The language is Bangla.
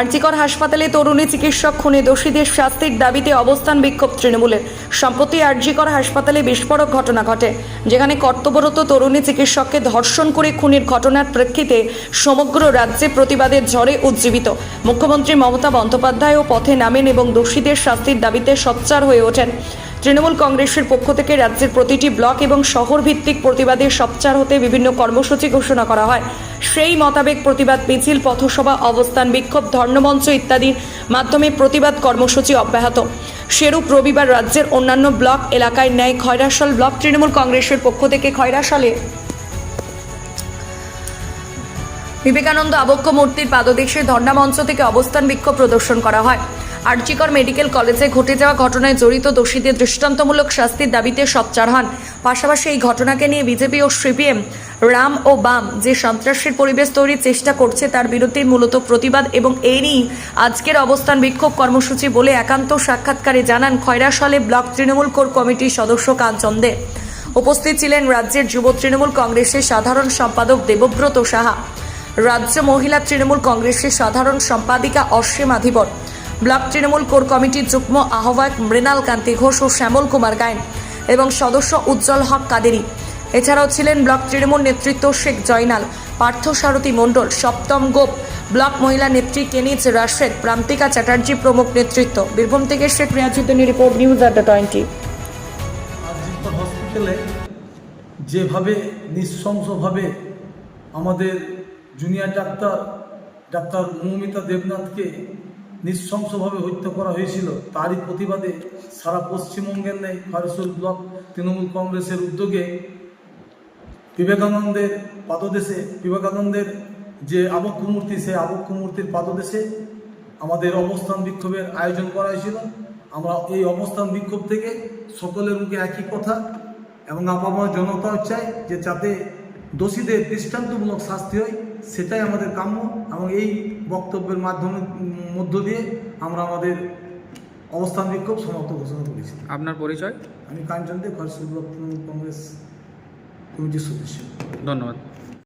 আরজিকর হাসপাতালে তরুণী চিকিৎসক খুনে দোষীদের শাস্তির দাবিতে অবস্থান বিক্ষোভ তৃণমূলের। সম্প্রতি আরজিকর হাসপাতালে বিস্ফোরক ঘটনা ঘটে, যেখানে কর্তব্যরত তরুণী চিকিৎসককে ধর্ষণ করে খুনের ঘটনার প্রেক্ষিতে সমগ্র রাজ্যে প্রতিবাদের ঝড়ে উজ্জীবিত। মুখ্যমন্ত্রী মমতা বন্দ্যোপাধ্যায়ও পথে নামেন এবং দোষীদের শাস্তির দাবিতে সচ্চার হয়ে ওঠেন। তৃণমূল কংগ্রেসের পক্ষ থেকে রাজ্যের প্রতিটি ব্লক এবং শহর ভিত্তিক প্রতিবাদের সচ্চার হতে বিভিন্ন কর্মসূচি ঘোষণা করা হয়। সেই মোতাবেক প্রতিবাদ মিছিল, পথসভা, অবস্থান বিক্ষোভ, ধর্মমঞ্চ ইত্যাদির মাধ্যমে প্রতিবাদ কর্মসূচি অব্যাহত। সেরূপ রবিবার রাজ্যের অন্যান্য ব্লক এলাকায় ন্যায় খয়রাশাল ব্লক তৃণমূল কংগ্রেসের পক্ষ থেকে খয়রাশালে বিবেকানন্দ আবক্ষ মূর্তির পাদদেশে ধর্ণামঞ্চ থেকে অবস্থান বিক্ষোভ প্রদর্শন করা হয়। আর্চিকর মেডিকেল কলেজে ঘটে যাওয়া ঘটনায় জড়িত দোষীদের দৃষ্টান্তমূলক শাস্তির দাবিতে সোচ্চার হন। পাশাপাশি এই ঘটনাকে নিয়ে বিজেপি ও সিপিএম রাম ও বাম যে সন্ত্রাসের পরিবেশ তৈরির চেষ্টা করছে, তার বিরুদ্ধে মূলত প্রতিবাদ এবং এরই আজকের অবস্থান বিক্ষোভ কর্মসূচি বলে একান্ত সাক্ষাৎকারে জানান খয়রাশালে ব্লক তৃণমূল কোর কমিটির সদস্য কাঞ্চন দে উপস্থিত ছিলেন রাজ্যের যুব তৃণমূল কংগ্রেসের সাধারণ সম্পাদক দেবব্রত সাহা। রাজ্য মহিলা তৃণমূল কংগ্রেসের সাধারণ সম্পাদিকা অসীম আধিবর। ব্লক তৃণমূল কোর কমিটির যুগ্ম আহ্বায়ক মৃণাল কান্তি ঘোষ ও শ্যামল কুমার গায়েন এবং সদস্য উজ্জ্বল হক কাদেরি। এছাড়াও ছিলেন ব্লক তৃণমূল নেতৃত্ব শেখ জয়নাল, পার্থ সারথী মণ্ডল, সপ্তম গোপ, ব্লক মহিলা নেত্রী কেনিজ রাশেদ, প্রান্তিকা চ্যাটার্জি প্রমুখ নেতৃত্ব। বীরভূম থেকে শেখ রিয়াজুদ্দিনের রিপোর্ট, নিউজ আড্ডা টোয়েন্টি। হসপিটালে যেভাবে নৃশংসভাবে আমাদের জুনিয়র ডাক্তার ডাক্তার মৌমিতা দেবনাথকে নৃশংসভাবে হত্যা করা হয়েছিল। তারই প্রতিবাদে সারা পশ্চিমবঙ্গের নেই খয়রসুল ব্লক তৃণমূল কংগ্রেসের উদ্যোগে বিবেকানন্দের পাদদেশে, বিবেকানন্দের যে আবক্ষ মূর্তি সেই আবক্ষ মূর্তির পাদদেশে আমাদের অবস্থান বিক্ষোভের আয়োজন করা হয়েছিল। আমরা এই অবস্থান বিক্ষোভ থেকে সকলের মুখে একই কথা এবং আপামর জনতাও চাই যে যাতে দোষীদের দৃষ্টান্তমূলক শাস্তি হয় সেটাই আমাদের কাম্য এবং এই বক্তব্যের মাধ্যমে মধ্য দিয়ে আমরা আমাদের অবস্থান বিক্ষোভ সমাপ্ত ঘোষণা করেছি। আপনার পরিচয়? আমি কাঞ্চন দে খরসুল ব্লক তৃণমূল কংগ্রেস কমিটির সদস্য। ধন্যবাদ।